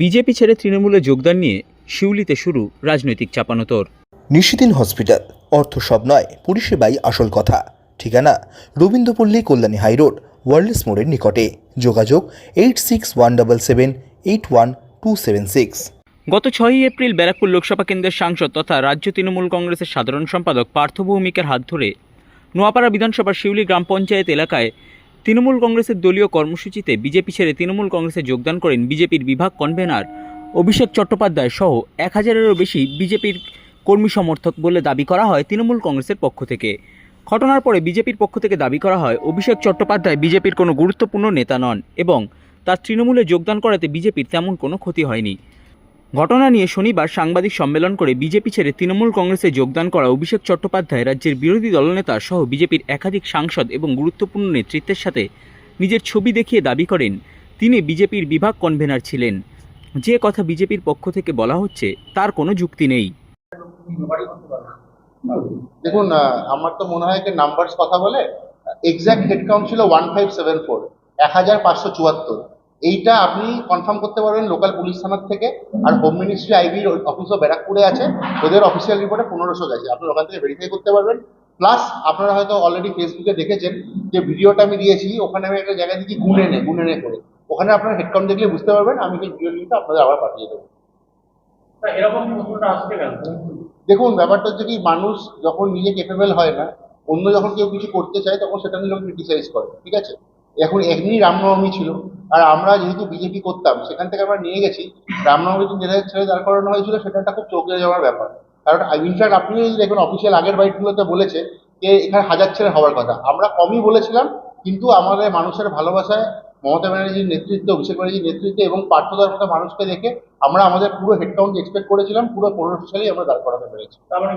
BJP ছেড়ে তৃণমূলে যোগদান নিয়ে শিউলিতে শুরু রাজনৈতিক চাপানোতর। নিশিদিন হসপিটাল অর্থ সব নয় পরিষেবাই আসল কথা। ঠিকানা রবীন্দ্রপল্লী কল্যাণী হাইরোড ওয়ার্ল্ডস মোড়ের নিকটে। যোগাযোগ eight six one double seven eight one two seven six. গত ছয়ই এপ্রিল ব্যারাকপুর লোকসভা কেন্দ্রের সাংসদ তথা রাজ্য তৃণমূল কংগ্রেসের সাধারণ সম্পাদক পার্থ ভৌমিকের হাত ধরে নোয়াপাড়া বিধানসভার শিউলি গ্রাম পঞ্চায়েত এলাকায় তৃণমূল কংগ্রেসের দলীয় কর্মসূচিতে বিজেপি ছেড়ে তৃণমূল কংগ্রেসে যোগদান করেন বিজেপির বিভাগ কনভেনার অভিষেক চট্টোপাধ্যায় সহ এক হাজারেরও বেশি বিজেপির কর্মী সমর্থক বলে দাবি করা হয় তৃণমূল কংগ্রেসের পক্ষ থেকে। ঘটনার পরে বিজেপির পক্ষ থেকে দাবি করা হয়, অভিষেক চট্টোপাধ্যায় বিজেপির কোনো গুরুত্বপূর্ণ নেতা নন এবং তার তৃণমূলে যোগদান করাতে বিজেপির তেমন কোনো ক্ষতি হয়নি। ঘটনা নিয়ে শনিবার সাংবাদিক সম্মেলন করে বিজেপি ছেড়ে তৃণমূল কংগ্রেসে যোগদান করা অভিষেক চট্টোপাধ্যায় রাজ্যের বিরোধী দলনেতা সহ বিজেপির একাধিক সাংসদ এবং গুরুত্বপূর্ণ নেতৃত্বের সাথে নিজের ছবি দেখিয়ে দাবি করেন, তিনি বিজেপির বিভাগ কনভেনার ছিলেন। যে কথা বিজেপির পক্ষ থেকে বলা হচ্ছে, তার কোনো যুক্তি নেই। দেখুন আমার তো মনে হয় যে নাম্বারস কথা বলে এক্স্যাক্ট হেড কাউন্ট ছিল ওয়ান ফাইভ সেভেন ফোর এক হাজার পাঁচশো চুয়াত্তর। এইটা আপনি কনফার্ম করতে পারবেন লোকাল পুলিশ থানার থেকে। আর হোম মিনিস্ট্রি আইবির অফিসও ব্যারাকপুরে আছে। ওদের অফিসিয়াল রিপোর্টে পনেরোশো গেছে। আপনারা ওখান থেকে ভেরিফাই করতে পারবেন। প্লাস আপনারা হয়তো অলরেডি ফেসবুকে দেখেছেন যে ভিডিওটা আমি দিয়েছি। ওখানে আমি একটা জায়গায় দিচ্ছি গুনে নে গুনে নে করে। ওখানে আপনারা হেড কাউন্ট দেখলে বুঝতে পারবেন। আমি সেই ভিডিও লিঙ্কটা আপনাদের আবার পাঠিয়ে দেবো। দেখুন ব্যাপারটা হচ্ছে কি মানুষ যখন নিজে কেপেবল হয় না অন্য যখন কেউ কিছু করতে চায় তখন সেটা নিয়ে লোক ক্রিটিসাইজ করে ঠিক আছে? এখন এমনি রামনবমী ছিল আর আমরা যেহেতু বিজেপি করতাম সেখান থেকে আমরা নিয়ে গেছি। রামনবমী দিন যেটা ছেড়ে দাঁড় করানো হয়েছিল সেটা একটা খুব চোখে যাওয়ার ব্যাপার। কারণ ইনফ্যাক্ট আপনি যদি দেখুন অফিসিয়াল আগের বাইটগুলোতে বলেছে যে এখানে হাজার ছেলে হওয়ার কথা। আমরা কমই বলেছিলাম কিন্তু আমাদের মানুষের ভালোবাসায় মমতা ব্যানার্জির নেতৃত্বে অভিষেক ব্যানার্জির নেতৃত্বে এবং পার্থদার মতো মানুষকে দেখে আমরা আমাদের পুরো হেডকাউন্ট এক্সপেক্ট করেছিলাম পুরো পনেরোশো সালেই আমরা দাঁড় করাতে পেরেছি। মানে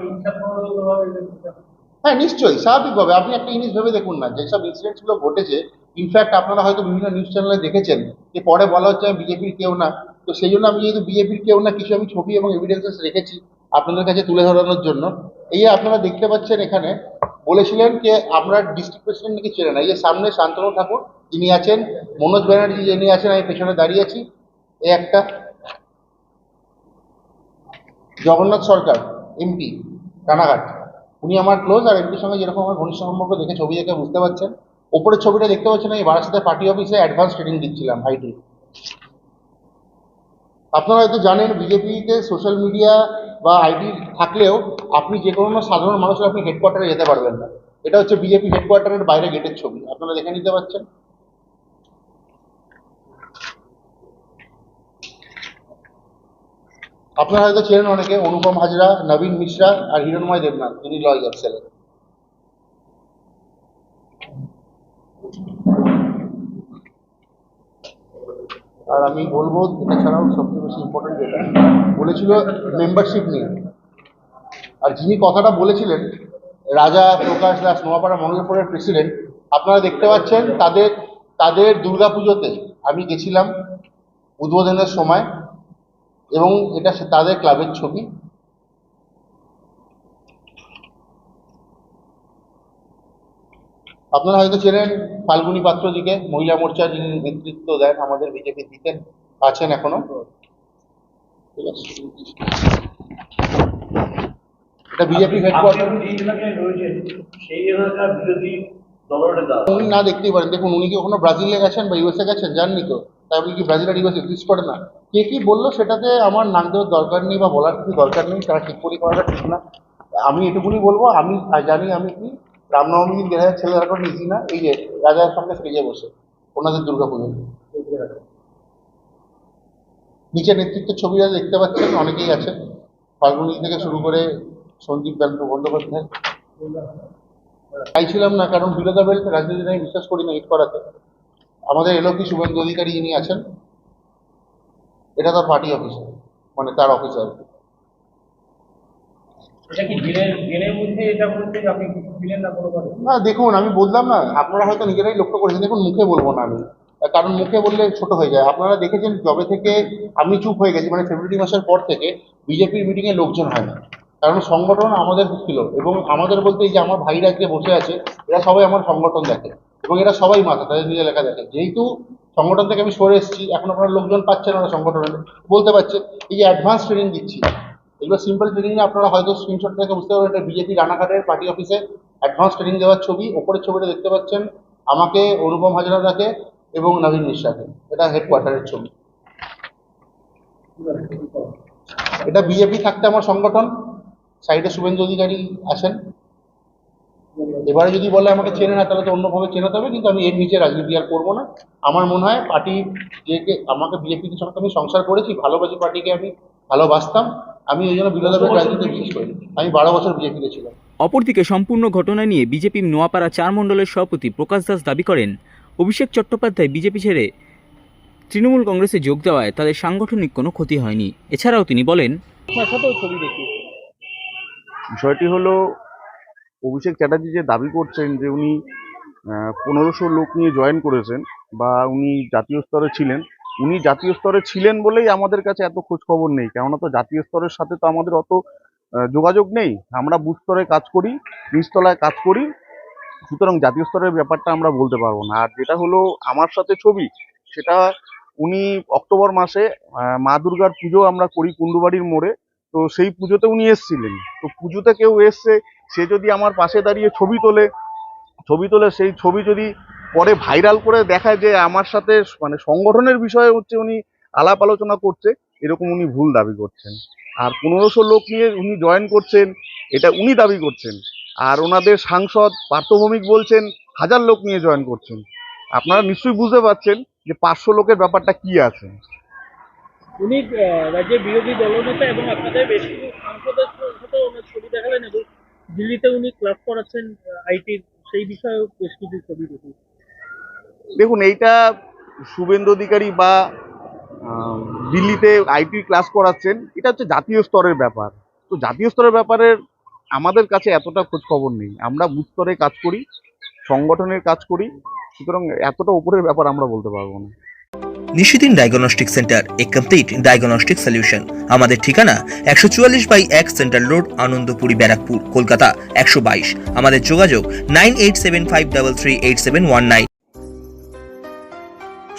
হ্যাঁ নিশ্চয়ই স্বাভাবিকভাবে। আপনি একটা জিনিস ভেবে দেখুন না যেসব ইনসিডেন্টসগুলো ঘটেছে ইনফ্যাক্ট আপনারা হয়তো বিভিন্ন নিউজ চ্যানেলে দেখেছেন যে পরে বলা হচ্ছে আমি বিজেপির কেউ না। তো সেই জন্য আমি যেহেতু বিজেপির কেউ না, কিছু আমি ছবি এবং এভিডেন্সেস রেখেছি আপনাদের কাছে তুলে ধরানোর জন্য। এই আপনারা দেখতে পাচ্ছেন এখানে, বলেছিলেন যে আমরা ডিস্ট্রিক্ট প্রেসিডেন্ট নাকি চেনে না। এই যে সামনে শান্তনু ঠাকুর, যিনি আছেন, মনোজ ব্যানার্জি যিনি আছেন, আমি পেছনে দাঁড়িয়ে আছি। এই একটা জগন্নাথ সরকার এমপি রানাঘাট। উনি আমার ক্লোজ আর এমপির সঙ্গে যেরকম আমার ঘনিষ্ঠ সম্পর্ক দেখে ছবি দেখে বুঝতে পারছেন। ওপরের ছবিটা দেখতে পাচ্ছেন, আমি বারাসাতের পার্টি অফিসে অ্যাডভান্স ট্রেনিং দিচ্ছিলাম আইটি আপনারা হয়তো জানেন বিজেপিতে সোশ্যাল মিডিয়া বা আইডি থাকলেও আপনি যে কোনো সাধারণ মানুষের আপনি হেডকোয়ার্টারে যেতে পারবেন না। এটা হচ্ছে বিজেপি হেডকোয়ার্টারের বাইরে গেটের ছবি। আপনারা দেখে নিতে পারছেন আপনারা হয়তো চেনেন অনেকে, অনুপম হাজরা, নবীন মিশ্রা আর হিরণময় দেবনাথ, যিনি লয়ার ছিলেন আর আমি বলব, এটা ছাড়াও সবচেয়ে বেশি ইম্পর্টেন্ট যেটা, বলেছিল মেম্বারশিপ নিয়ে। আর যিনি কথাটা বলেছিলেন, রাজা প্রকাশ দাস নোয়াপাড়া মঙ্গলপুরের প্রেসিডেন্ট আপনারা দেখতে পাচ্ছেন তাদের তাদের দুর্গাপুজোতে আমি গেছিলাম উদ্বোধনের সময়, এবং এটা তাদের ক্লাবের ছবি। আপনারা হয়তো চেনেন ফাল্গুনী পাত্রজিকে মহিলা মোর্চা যিনি নেতৃত্ব দেন আমাদের বিজেপি দিতেন আছেন এখনও। এটা বিজেপি হেডকোয়ার্টার আপনি উনি না দেখতেই পারেন। দেখুন উনি কি কখনো ব্রাজিলে গেছেন বা ইউএসএ গেছেন? জাননি তো। তাই বলে কি ব্রাজিল আর ইউএস এক্সিস্ট করে না। কে কি বলল সেটাতে আমার নাক দেওয়ার দরকার নেই বা বলার কিছু দরকার নেই তারা ঠিক করে করাটা ঠিক না। আমি এটুকুনি বলব আমি জানি আমি কি রামনবমী দিন দেড় হাজার ছেলে দাঁড় করে নিয়েছি না, এই যে রাজার সঙ্গে স্টেজে বসে, ওনাদের দুর্গা পুজো নিচে নেতৃত্বের ছবিটা দেখতে পাচ্ছেন, অনেকেই আছে ফাল্গুনি থেকে শুরু করে সন্দীপ ব্যান্ড বন্দ্যোপাধ্যায়। চাইছিলাম না, কারণ বিরোধা বেল্ট রাজনীতিতে আমি বিশ্বাস করি না, হিট করাতে। আমাদের এলোপি শুভেন্দু অধিকারী যিনি আছেন। এটা তার পার্টি অফিস মানে তার অফিস আর কি এটা কি জেনের জেনের মধ্যে এটা বলতে যে আপনি কিছু ছিলেন না দেখুন, আমি বললাম না, আপনারা হয়তো নিজেরাই লক্ষ্য করেছেন, দেখুন, মুখে বলব না আমি। কারণ মুখে বললে ছোট হয়ে যায়। আপনারা দেখেছেন, যবে থেকে আমি চুপ হয়ে গেছি মানে ফেব্রুয়ারি মাসের পর থেকে বিজেপির মিটিংয়ে লোকজন হয় না। কারণ সংগঠন আমাদের ছিল, এবং আমাদের বলতে এই যে আমার ভাইরা যে বসে আছে, এরা সবাই আমার সংগঠন দেখে, এবং এরা সবাই মাথা, তাদের নিজের লেখা দেখে। যেহেতু সংগঠন থেকে আমি সরে এসেছি, এখন আপনারা লোকজন পাচ্ছেন না সংগঠনে, বলতে পারছে এই যে অ্যাডভান্স ট্রেনিং দিচ্ছি এগুলো সিম্পল ট্রেনিংয়ে আপনারা হয়তো স্ক্রিনশট থেকে বুঝতে পারবেন। এটা বিজেপি রানাঘাটের পার্টি অফিসে অ্যাডভান্স ট্রেনিং দেওয়ার ছবি। ওপরের ছবিটা দেখতে পাচ্ছেন। আমাকে অনুপম হাজরাদাকে এবং নবীন মিশ্রাকে এটা হেডকোয়ার্টারের ছবি। এটা বিজেপি থাকতে আমার সংগঠন। সাইডে শুভেন্দু অধিকারী আছেন। এবারে যদি বলে আমাকে চেনে না, তাহলে তো অন্যভাবে চেনাতে হবে। কিন্তু আমি এর নিচে রাজনীতি আর করব না। আমার মনে হয় পার্টি যে আমাকে বিজেপির সঙ্গে আমি সংসার করেছি, ভালোবাসি পার্টিকে আমি, ভালোবাসতাম। আমি ওই জন্য বিরোধী রাজনীতি বিশেষ করি আমি বারো বছর বিজেপিতে ছিলাম অপরদিকে সম্পূর্ণ ঘটনা নিয়ে বিজেপি নোয়াপাড়া চার মণ্ডলের সভাপতি প্রকাশ দাস দাবি করেন অভিষেক চট্টোপাধ্যায় বিজেপি ছেড়ে তৃণমূল কংগ্রেসে যোগ দেওয়ায় তাদের সাংগঠনিক কোনো ক্ষতি হয়নি। এছাড়াও তিনি বলেন বিষয়টি হলো অভিষেক চ্যাটার্জি যে দাবি করছেন যে উনি পনেরোশো লোক নিয়ে জয়েন করেছেন বা উনি জাতীয় স্তরে ছিলেন উনি জাতীয় স্তরে ছিলেন বলেই আমাদের কাছে এত খোঁজ খবর নেই। কেননা তো জাতীয় স্তরের সাথে তো আমাদের অত যোগাযোগ নেই। আমরা বুথ স্তরে কাজ করি, নিচতলায় কাজ করি। সুতরাং জাতীয় স্তরের ব্যাপারটা আমরা বলতে পারব না। আর যেটা হলো আমার সাথে ছবি, সেটা উনি অক্টোবর মাসে মা দুর্গার পুজো আমরা করি কুন্ডুবাড়ির মোড়ে। তো সেই পুজোতে উনি এসেছিলেন। তো পুজোতে কেউ এসছে সে যদি আমার পাশে দাঁড়িয়ে ছবি তোলে ছবি তোলে, সেই ছবি যদি পরে ভাইরাল করে দেখায় যে আমার সাথে মানে সংগঠনের বিষয়ে হচ্ছে উনি আলাপ আলোচনা করছে, এরকম উনি ভুল দাবি করছেন। আর পনেরোশো লোক নিয়ে উনি জয়েন করছেন, এটা উনি দাবি করছেন। আর ওনাদের সাংসদ পার্থভৌমিক বলছেন, হাজার লোক নিয়ে জয়েন করছেন। আপনারা নিশ্চয়ই বুঝতে পারছেন যে পাঁচশো লোকের ব্যাপারটা কি আছে। উনি রাজ্যের বিরোধী দলনেতা এবং আপনাদের বেশ কিছু ছবি এবং দিল্লিতে উনি ক্লাস করাচ্ছেন আইটির সেই বিষয়েও বেশ কিছু ছবি দেখি দেখুন, এইটা শুভেন্দু অধিকারী বা দিল্লিতে আইটি ক্লাস করাচ্ছেন, এটা হচ্ছে জাতীয় স্তরের ব্যাপার। তো জাতীয় স্তরের ব্যাপারের আমাদের কাছে এতটা খোঁজ খবর নেই। আমরা স্তরে কাজ করি, সংগঠনের কাজ করি, সুতরাং এতটা উপরের ব্যাপার আমরা বলতে পারব না। Nishidin diagnostic centre, a complete diagnostic solution. আমাদের ঠিকানা একশো চুয়াল্লিশ বাই এক সেন্ট্রাল রোড, আনন্দপুরি ব্যারাকপুর, কলকাতা একশো বাইশ। আমাদের যোগাযোগ nine eight seven five double three eight seven one nine.